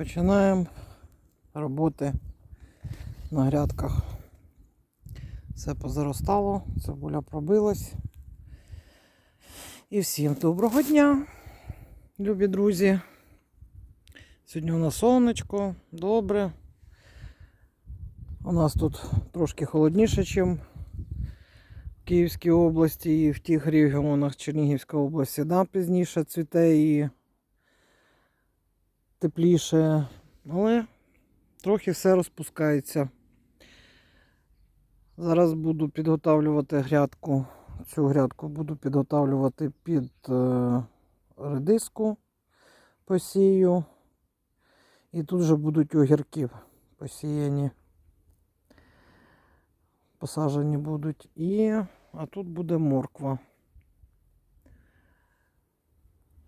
Починаємо роботи на грядках. Все позаростало, цибуля пробилась. І всім доброго дня, любі друзі. Сьогодні у нас сонечко, добре. У нас тут трошки холодніше, ніж в Київській області і в тих регіонах Чернігівської області, да, пізніше цвіте і тепліше, але трохи все розпускається. Зараз буду підготавлювати грядку. Цю грядку буду підготавлювати під е, редиску посію. І тут вже будуть огірки посіяні. Посаджені будуть. І, а тут буде морква.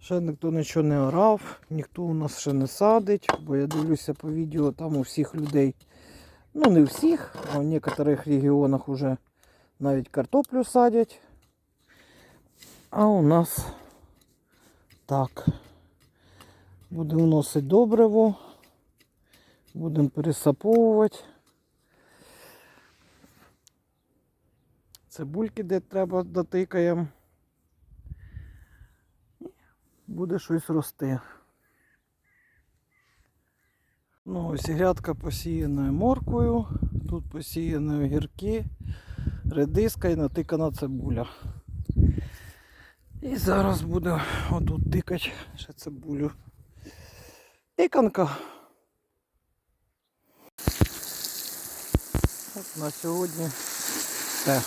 Ще ніхто нічого не орав, ніхто у нас ще не садить, бо я дивлюся по відео, там у всіх людей, ну не всіх, а в некоторих регіонах вже навіть картоплю садять. А у нас так. Будемо вносити добриво, будемо пересаповувати. Цибульки, де треба, дотикаємо. Буде щось рости. Ну, ось грядка посіяна морквою, тут посіяні огірки, редиска і натикана цибуля. І зараз буде отут тикати ще цибулю. Тиканка. От на сьогодні все.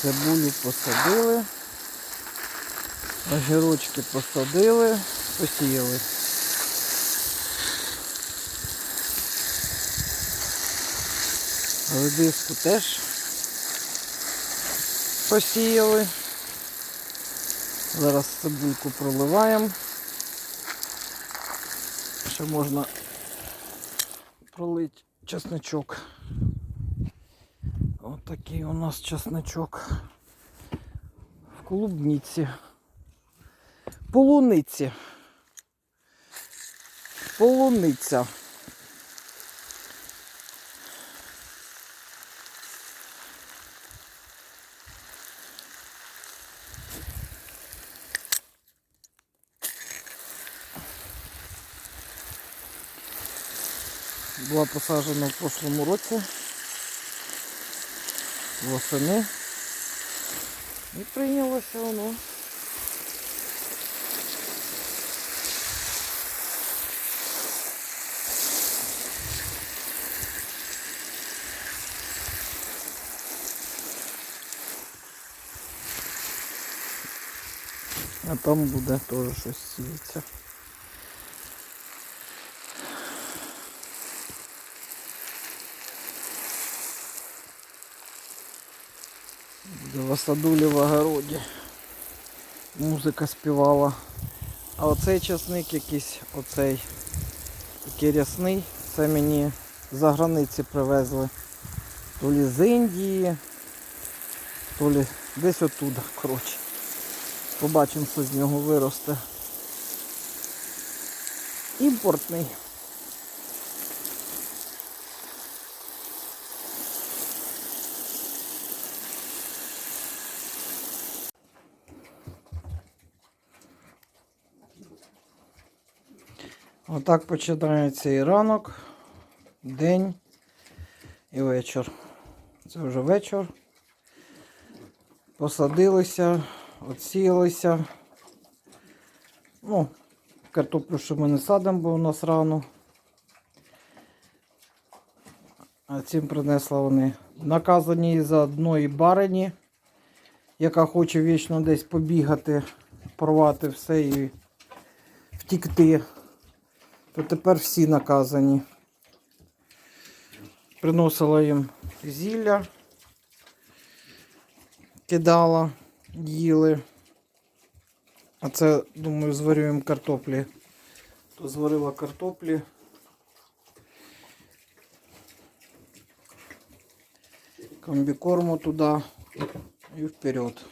Цибулю посадили. Огірочки посадили, посіяли. Редиску теж посіяли. Зараз цибульку проливаємо. Ще можна пролити чесничок. Ось такий у нас чесничок в клубниці. Полуниці. Полуниця. Була посаджена в прошлому році. Восени. І прийнялося воно. А там буде теж щось сіється. Буде в осадулі в огороді. Музика співала. А оцей часник якийсь, оцей такий рясний, це мені за границі привезли. То лі з Індії, то лі десь оттуда, коротше. Побачимо, що з нього виросте. Імпортний. Отак починається і ранок, день і вечір. Це вже вечір. Посадилися, отсіялися. Ну, картоплю ще ми не садимо, бо у нас рано. А цим принесла вони наказані за одної барині, яка хоче вічно десь побігати, порвати все і втікти. То тепер всі наказані. Приносила їм зілля, кидала, їли. А це, думаю, зварюємо картоплі. То зварила картоплі. Комбікорму туди і вперед.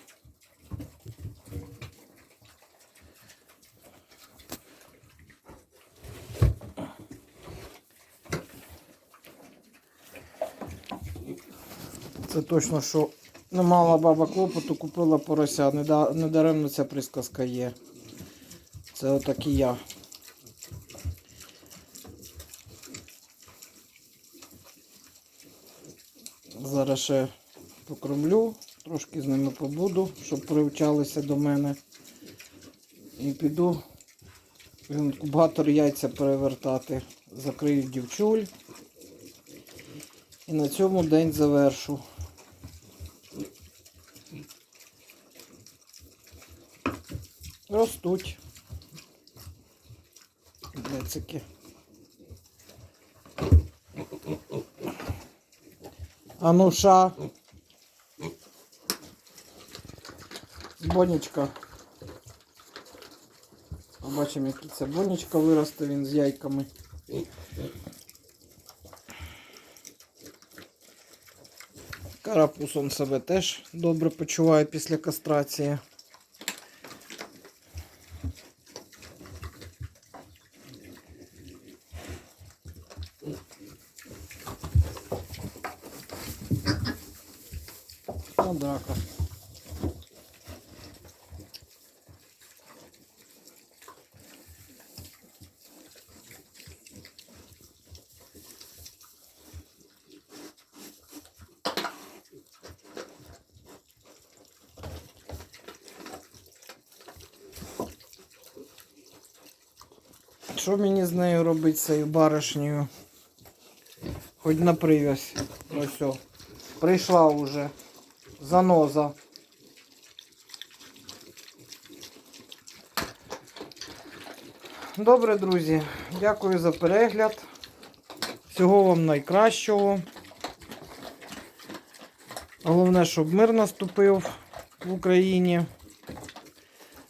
Це точно що не мала баба клопоту, купила порося. Недаремно ця присказка є. Це отак і я. Зараз ще покормлю, трошки з ними побуду, щоб привчалися до мене. І піду в інкубатор яйця перевертати. Закрию дівчуль. І на цьому день завершу. Ростуть. Децики. Ануша. Бонечка. Побачимо, який це бонечка виросте він з яйками. Карапуз он себе теж добре почуває після кастрації. Ну, драка. Що мені з нею робити, з цією баришнею? Хоч на привязь. Ось о. Прийшла вже. Заноза. Добре, друзі. Дякую за перегляд. Всього вам найкращого. Головне, щоб мир наступив в Україні.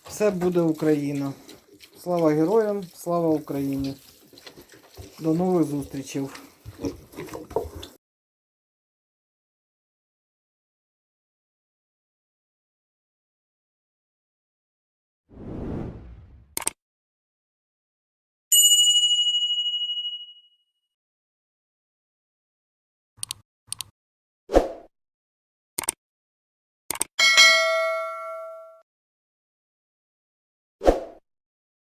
Все буде Україна. Слава героям, слава Україні. До нових зустрічей.